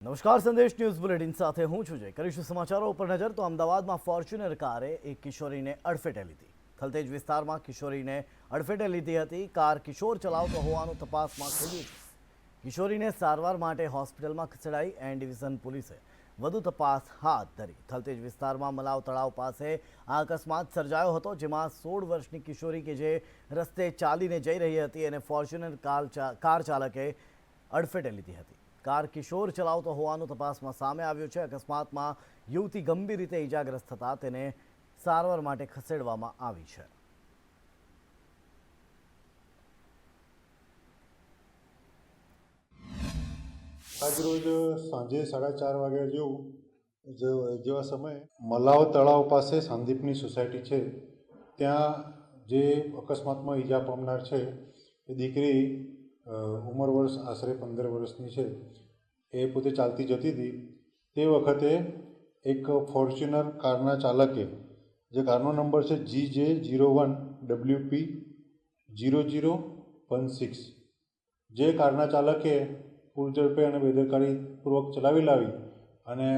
નમસ્કાર, સંદેશ news bulletin સાથે હું છું જય. કરીશું સમાચારો ઉપર નજર તો અમદાવાદમાં ફોર્ચ્યુનર કારે એક કિશોરીને અડફેટે લીધી. થલતેજ વિસ્તારમાં કિશોરીને અડફેટે લીધી હતી. કાર કિશોર ચલાવતો હોવાનું તપાસમાં ખુલ્યું કિશોરીને સારવાર માટે હોસ્પિટલમાં ખસેડાઈ એન ડિવિઝન પોલીસે વધુ તપાસ હાથ ધરી. થલતેજ વિસ્તારમાં મલાવ તળાવ પાસે આ અકસ્માત સર્જાયો હતો, જેમાં સોળ વર્ષની કિશોરી કે જે રસ્તે ચાલીને જઈ રહી હતી અને ફોર્ચ્યુનર કાર ચાલકે અડફેટે લીધી હતી. કાર કિશોર ચલાવતો હોવાનું તપાસમાં સામે આવ્યું છે. અકસ્માતમાં યુવતી ગંભીર રીતે ઇજાગ્રસ્ત થતા તેને સારવાર માટે ખસેડવામાં આવી છે. આજરોજ સાંજે સાડા ચાર વાગ્યા જેવું જેવા સમયે મલાવ તળાવ પાસે સંદીપની સોસાયટી છે. ત્યાં જે અકસ્માતમાં ઈજા પામનાર છે એ દીકરી ઉંમર વર્ષ આશરે પંદર વર્ષની છે. એ પોતે ચાલતી જતી હતી. તે વખતે એક ફોર્ચ્યુનર કારના ચાલકે, જે કારનો નંબર છે જી જે zero one W P zero zero one six, જે કારના ચાલકે પૂરઝડપે અને બેદરકારીપૂર્વક ચલાવી લાવી અને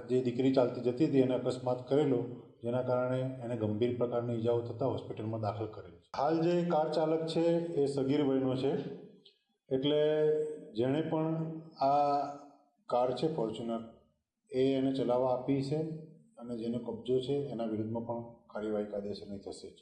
જે દીકરી ચાલતી જતી હતી એને અકસ્માત કરેલો, જેના કારણે એને ગંભીર પ્રકારની ઈજાઓ થતાં હોસ્પિટલમાં દાખલ કરેલ છે. હાલ જે કાર ચાલક છે એ સગીર વયનો છે. એટલે જેણે પણ આ કાર છે, ફોર્ચ્યુનર, એ એને ચલાવવા આપી છે અને જેનો કબજો છે, એના વિરુદ્ધમાં પણ કાર્યવાહી કાયદેસરની થશે જ.